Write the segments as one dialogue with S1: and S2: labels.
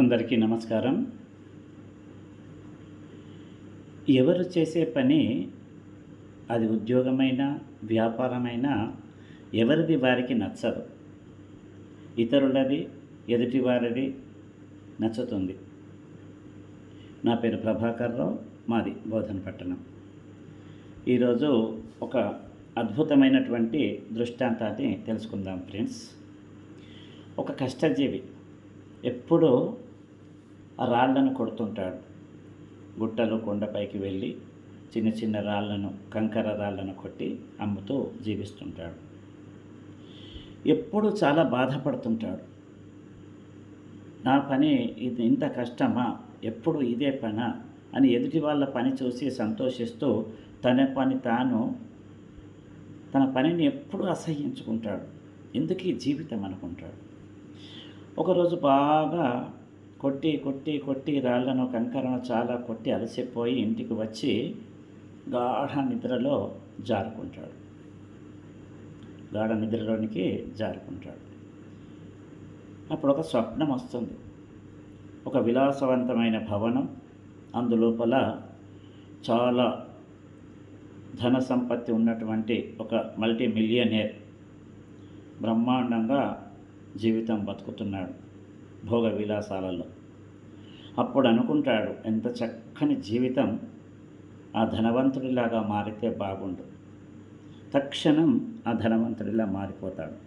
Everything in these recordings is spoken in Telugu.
S1: అందరికీ నమస్కారం. ఎవరు చేసే పని అది ఉద్యోగమైన వ్యాపారమైనా ఎవరిది వారికి నచ్చదు. ఇతరులది ఎదుటివారిది నచ్చుతుంది. నా పేరు ప్రభాకర్ రావు మాది బోధన పట్టణం. ఈరోజు ఒక అద్భుతమైనటువంటి దృష్టాంతాన్ని తెలుసుకుందాం ఫ్రెండ్స్. ఒక కష్టజీవి ఎప్పుడూ ఆ రాళ్ళను కొడుతుంటాడు. గుట్టలు కొండపైకి వెళ్ళి చిన్న చిన్న రాళ్ళను కంకర రాళ్ళను కొట్టి అమ్ముతూ జీవిస్తుంటాడు. ఎప్పుడు చాలా బాధపడుతుంటాడు. నా పని ఇది ఇంత కష్టమా? ఎప్పుడు ఇదే పనా? అని ఎదుటి వాళ్ళ పని చూసి సంతోషిస్తూ తన పని తాను తన పనిని ఎప్పుడూ అసహ్యించుకుంటాడు. ఎందుకు? ఈ జీవితం అనుకుంటాడు. ఒకరోజు బాగా కొట్టి కొట్టి కొట్టి రాళ్ళను కంకరను చాలా కొట్టి అలసిపోయి ఇంటికి వచ్చి గాఢ నిద్రలో జారుకుంటాడు. గాఢ నిద్రలోనికి జారుకుంటాడు. అప్పుడు ఒక స్వప్నం వస్తుంది. ఒక విలాసవంతమైన భవనం అందులోపల చాలా ధన సంపత్తి ఉన్నటువంటి ఒక మల్టీ మిలియనేర్ బ్రహ్మాండంగా జీవితం బతుకుతున్నాడు. భోగ విలాసాలలో అప్పుడు అనుకుంటాడు ఎంత చక్కని జీవితం ఆ ధనవంతుడిలాగా మారితే బాగుండు. తక్షణం ఆ ధనవంతుడిలా మారిపోతాడు.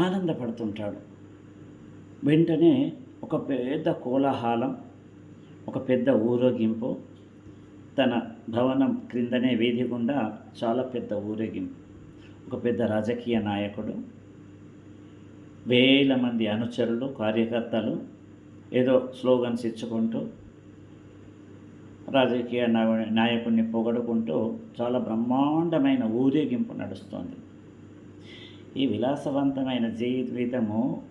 S1: ఆనందపడుతుంటాడు. వెంటనే ఒక పెద్ద కోలాహలం ఒక పెద్ద ఊరేగింపు తన భవనం క్రిందనే వీధి గుండా చాలా పెద్ద ఊరేగింపు. ఒక పెద్ద రాజకీయ నాయకుడు వేల మంది అనుచరులు కార్యకర్తలు ఏదో స్లోగన్స్ ఇచ్చుకుంటూ రాజకీయ నాయ- నాయకుడిని పొగడుకుంటూ చాలా బ్రహ్మాండమైన ఊరేగింపు నడుస్తుంది. ఈ విలాసవంతమైన జీవితము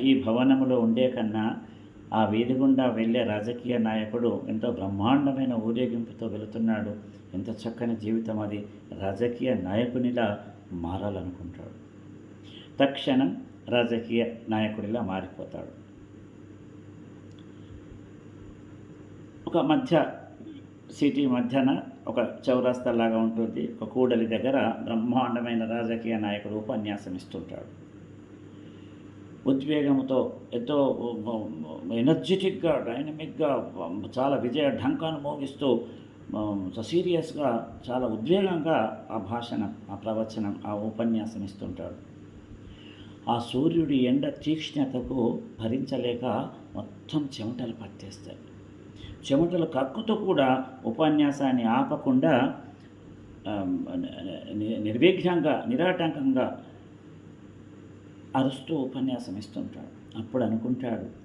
S1: ఈ భవనములో ఉండే కన్నా ఆ వీధి గుండా వెళ్ళే రాజకీయ నాయకుడు ఎంతో బ్రహ్మాండమైన ఊరేగింపుతో వెళుతున్నాడు. ఎంత చక్కని జీవితం అది. రాజకీయ నాయకునిలా మారాలనుకుంటాడు. తక్షణం రాజకీయ నాయకుడిలా మారిపోతాడు. ఒక మధ్య సిటీ మధ్యన ఒక చౌరస్తా లాగా ఉంటుంది. ఒక కూడలి దగ్గర బ్రహ్మాండమైన రాజకీయ నాయకుడు ఉపన్యాసం ఇస్తుంటాడు. ఉద్వేగంతో ఎంతో ఎనర్జెటిక్గా డైనమిక్గా చాలా విజయ ఢంకాను మోగిస్తూ సీరియస్గా చాలా ఉద్వేగంగా ఆ భాషణం ఆ ప్రవచనం ఆ ఉపన్యాసం ఇస్తుంటాడు. ఆ సూర్యుడి ఎండ తీక్ష్ణతకు భరించలేక మొత్తం చెమటలు పట్టేస్తాయి. చెమటలు కక్కుతో కూడా ఉపన్యాసాన్ని ఆపకుండా నిర్విఘ్నంగా నిరాటంకంగా అరుస్తూ ఉపన్యాసం ఇస్తుంటాడు. అప్పుడు అనుకుంటాడు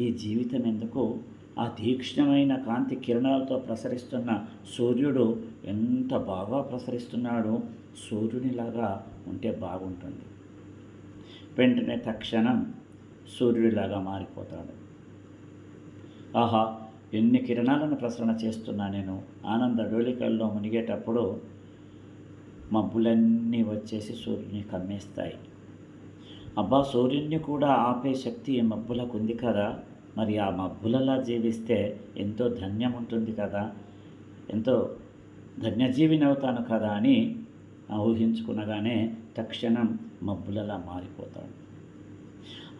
S1: ఈ జీవితం ఎందుకు? ఆ తీక్ష్ణమైన కాంతి కిరణాలతో ప్రసరిస్తున్న సూర్యుడు ఎంత బాగా ప్రసరిస్తున్నాడు. సూర్యునిలాగా ఉంటే బాగుంటుంది. వెంటనే తక్షణం సూర్యుడిలాగా మారిపోతాడు. ఆహా ఎన్ని కిరణాలను ప్రసరణ చేస్తున్నా నేను. ఆనంద డోలికల్లో మునిగేటప్పుడు మబ్బులన్నీ వచ్చేసి సూర్యుని కమ్మేస్తాయి. అబ్బా సూర్యుడిని కూడా ఆపే శక్తి ఈ మబ్బులకు ఉంది కదా. మరి ఆ మబ్బులలా జీవిస్తే ఎంతో ధన్యం ఉంటుంది కదా. ఎంతో ధన్యజీవిని అవుతాను కదా అని ఊహించుకునగానే తక్షణం మబ్బులలా మారిపోతాడు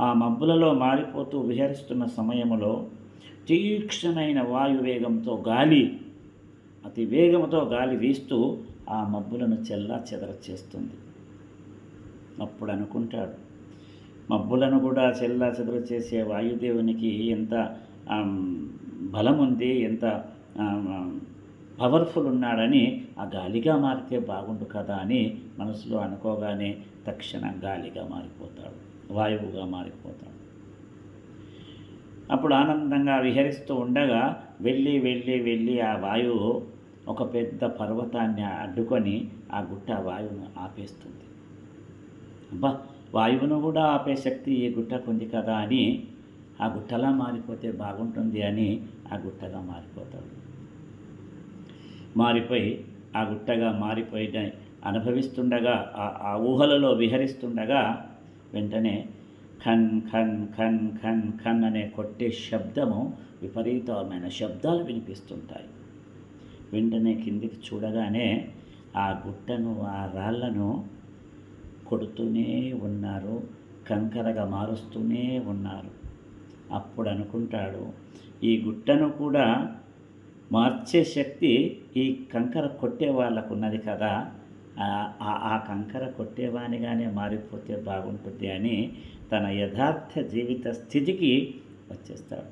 S1: ఆ మబ్బులలో మారిపోతూ విహరిస్తున్న సమయంలో తీక్షణమైన వాయువేగంతో గాలి అతి వేగంతో గాలి వీస్తూ ఆ మబ్బులను చెల్లా చెదర చేస్తుంది. అప్పుడు అనుకుంటాడు మబ్బులను కూడా చెల్లా చెదర చేసే వాయుదేవునికి ఎంత బలం ఉంది ఎంత పవర్ఫుల్ ఉన్నాడని ఆ గాలిగా మారితే బాగుండు కదా అని మనసులో అనుకోగానే తక్షణ గాలిగా మారిపోతాడు వాయువుగా మారిపోతాడు. అప్పుడు ఆనందంగా విహరిస్తూ ఉండగా వెళ్ళి వెళ్ళి వెళ్ళి ఆ వాయువు ఒక పెద్ద పర్వతాన్ని అడ్డుకొని ఆ గుట్ట వాయువును ఆపేస్తుంది. అబ్బా వాయువును కూడా ఆపే శక్తి ఈ గుట్టకు ఉంది కదా అని ఆ గుట్టలా మారిపోతే బాగుంటుంది అని ఆ గుట్టగా మారిపోతాడు. మారిపోయి ఆ గుట్టగా మారిపోయిన అనుభవిస్తుండగా ఆ- ఆ ఊహలలో విహరిస్తుండగా వెంటనే ఖన్ ఖన్ ఖన్ ఖన్ ఖన్ అనే కొట్టే శబ్దము విపరీతమైన శబ్దాలు వినిపిస్తుంటాయి. వెంటనే కిందికి చూడగానే ఆ గుట్టను ఆ రాళ్ళను కొడుతూనే ఉన్నారు కంకరగా మారుస్తూనే ఉన్నారు. అప్పుడు అనుకుంటాడు ఈ గుట్టను కూడా మార్చే శక్తి ఈ కంకర కొట్టే వాళ్ళకు ఉన్నది కదా ఆ- కంకర కొట్టేవానిగానే మారిపోతే బాగుంటుంది అని తన యథార్థ జీవిత స్థితికి వచ్చేస్తాడు.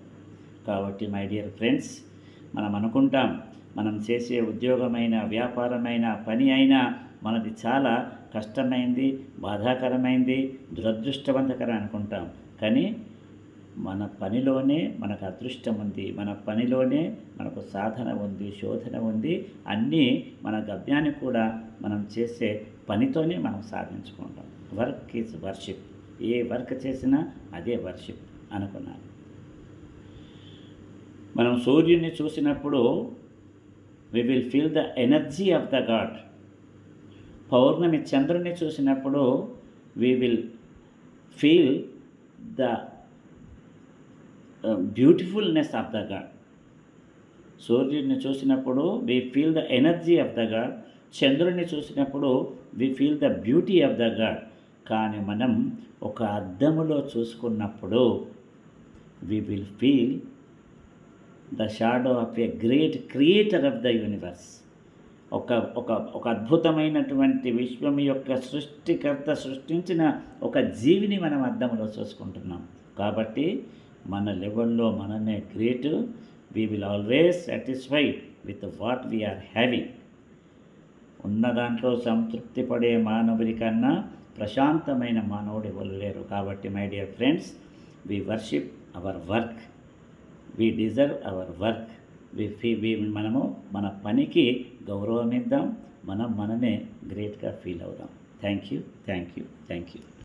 S1: కాబట్టి మై డియర్ ఫ్రెండ్స్ మనం అనుకుంటాం మనం చేసే ఉద్యోగమైన వ్యాపారమైన పని అయినా మనది చాలా కష్టమైంది బాధాకరమైంది దురదృష్టవంతకరం అనుకుంటాం. కానీ మన పనిలోనే మనకు అదృష్టం ఉంది. మన పనిలోనే మనకు సాధన ఉంది శోధన ఉంది. అన్నీ మన గమ్యాన్ని కూడా మనం చేసే పనితోనే మనం సాధించుకుంటాం. Work is worship. A work చేసినా అదే వర్షిప్ అనుకున్నాను. మనం సూర్యుడిని చూసినప్పుడు we will feel the energy of the God పౌర్ణమి చంద్రుని చూసినప్పుడు we will feel the beautifulness of the God సూర్యుడిని చూసినప్పుడు we feel the energy of the God చంద్రుడిని చూసినప్పుడు we feel the beauty of the God కానీ మనం ఒక అద్దములో చూసుకున్నప్పుడు we will feel the shadow of a great creator of the universe ఒక ఒక ఒక అద్భుతమైనటువంటి విశ్వం యొక్క సృష్టికర్త సృష్టించిన ఒక జీవిని మనం అద్దంలో చూసుకుంటున్నాం. కాబట్టి మన లెవెల్లో మనమే great we will always satisfy with what we are having ఉన్న దాంట్లో సంతృప్తి పడే మానవుడి కన్నా ప్రశాంతమైన మానవుడు ఎవరు లేరు. కాబట్టి my dear friends we worship our work we deserve our work we fee we మనము మన పనికి గౌరవం ఇద్దాం మనం మనమే గ్రేట్గా ఫీల్ అవుదాం. Thank you thank you thank you